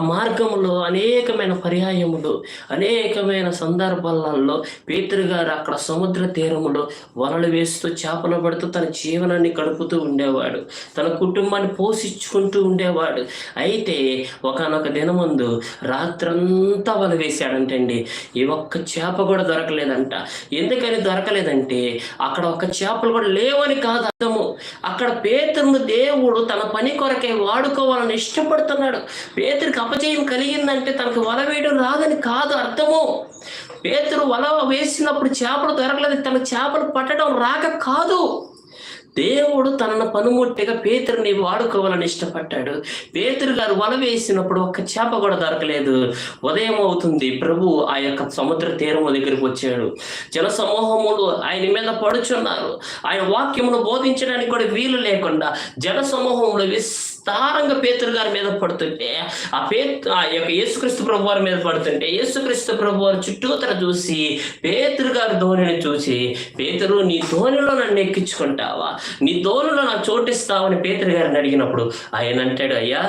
మార్గంలో అనేకమైన పర్యాయములు అనేకమైన సందర్భాలలో పేతురు గారు అక్కడ సముద్ర తీరములో వలలు వేస్తూ చేపలు పడుతూ తన జీవనాన్ని గడుపుతూ ఉండేవాడు. తన కుటుంబాన్ని పోషించుకుంటూ ఉండేవాడు. అయితే ఒకనొక దినమందు రాత్రంతా వల వేశాడంటండి. ఈ ఒక్క చేప కూడా దొరకలేదంట. ఎందుకని దొరకలేదంటే అక్కడ ఒక చేపలు కూడా లేవని కాదు అర్థం అక్కడ పేతురును దేవుడు తన పని కొరకే వాడుకోవాలని ఇష్టపడుతున్నాడు. పేతురికి అపజయం కలిగిందంటే తనకు వల వేయడం రాదని కాదు అర్థము. పేతురు వల వేసినప్పుడు చేపలు దొరకలేదు తన చేపలు పట్టడం రాక కాదు. దేవుడు తనను పనుముట్టిగా పేతురుని వాడుకోవాలని ఇష్టపడ్డాడు. పేతురు గారు వల వేసినప్పుడు ఒక్క చేప కూడా దొరకలేదు. ఉదయం అవుతుంది. ప్రభు ఆ యొక్క సముద్ర తీరం దగ్గరికి వచ్చాడు. జన సమూహములు ఆయన మీద పడుచున్నారు. ఆయన వాక్యమును బోధించడానికి కూడా వీలు లేకుండా జన సమూహంలో విస్తారంగా పేతురు గారి మీద పడుతుంటే ఆ పే ఆ యొక్క యేసుక్రీస్తు ప్రభు వారి మీద పడుతుంటే యేసుక్రీస్తు ప్రభు వారు చుట్టూతర చూసి పేతురు గారి ధోనిని చూసి పేతురు నీ ధోనిలో నన్ను ఎక్కించుకుంటావా? నీ ధోనిలో నాకు చోటిస్తావని పేతురు గారిని అడిగినప్పుడు ఆయన అంటాడు అయ్యా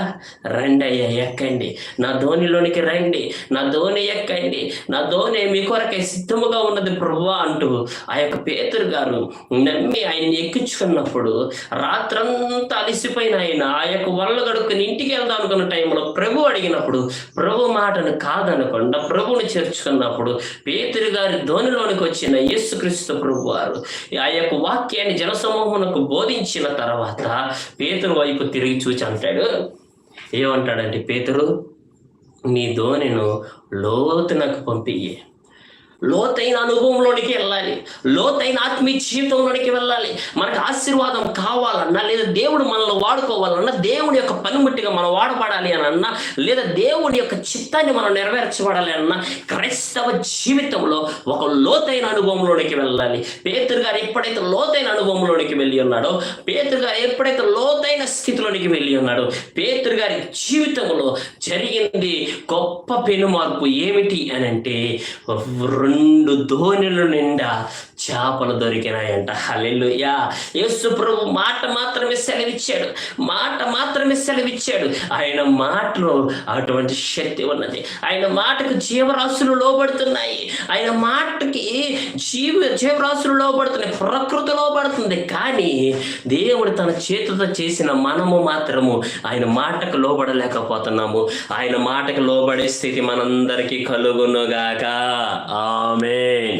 రండి అయ్యా ఎక్కండి. నా ధోనిలోనికి రండి. నా ధోని ఎక్కండి. నా ధోని మీ కొరకే సిద్ధముగా ఉన్నది ప్రభు అంటూ ఆ యొక్క పేతురు గారు నమ్మి ఆయన్ని ఎక్కించుకున్నప్పుడు రాత్రంతా అలిసిపోయిన ఆయన ఆ యొక్క వలలు కడుక్కుని ఇంటికి వెళ్దాం అనుకున్న టైంలో ప్రభు అడిగినప్పుడు ప్రభు మాటను కాదనకుండా ప్రభుని చేర్చుకున్నప్పుడు పేతురు గారి ధోనిలోనికి వచ్చిన యేసుక్రీస్తు ప్రభు వారు ఆ యొక్క వాక్యాన్ని జనసమూహమునకు బోధించిన తర్వాత పేతురు వైపు తిరిగి చూచి అంటాడు ఏమంటాడంటే పేతురు నీ ధోనిను లోతునకు పంపియ్యే. లోతైన అనుభవంలోనికి వెళ్ళాలి. లోతైన ఆత్మీయ జీవితంలోనికి వెళ్ళాలి. మనకు ఆశీర్వాదం కావాలన్నా లేదా దేవుడు మనల్ని వాడుకోవాలన్నా దేవుడి యొక్క పనిముట్టిగా మనం వాడబడాలి అని అన్నా లేదా దేవుడి యొక్క చిత్తాన్ని మనం నెరవేర్చబడాలి అన్నా క్రైస్తవ జీవితంలో ఒక లోతైన అనుభవంలోనికి వెళ్ళాలి. పేతురు గారు ఎప్పుడైతే లోతైన అనుభవంలోనికి వెళ్ళి ఉన్నాడో పేతురు గారు ఎప్పుడైతే లోతైన స్థితిలోనికి వెళ్ళి ఉన్నాడో పేతురు గారి జీవితంలో జరిగింది గొప్ప పెను మార్పు ఏమిటి అని అంటే రెండు ధోనిలు నిండా చేపలు దొరికినాయంట. హల్లెలూయా. యేసు ప్రభు మాట మాత్రమే సెలవిచ్చాడు. మాట మాత్రమే సెలవిచ్చాడు. ఆయన మాటలో అటువంటి శక్తి ఉన్నది. ఆయన మాటకు జీవరాశులు లోబడుతున్నాయి. ఆయన మాటకి జీవ జీవరాశులు లోబడుతున్నాయి. ప్రకృతి లోబడుతుంది. కానీ దేవుడు తన చేతితో చేసిన మనము మాత్రము ఆయన మాటకు లోబడలేకపోతున్నాము. ఆయన మాటకు లోబడే స్థితి మనందరికీ కలుగునుగాక. ఆమె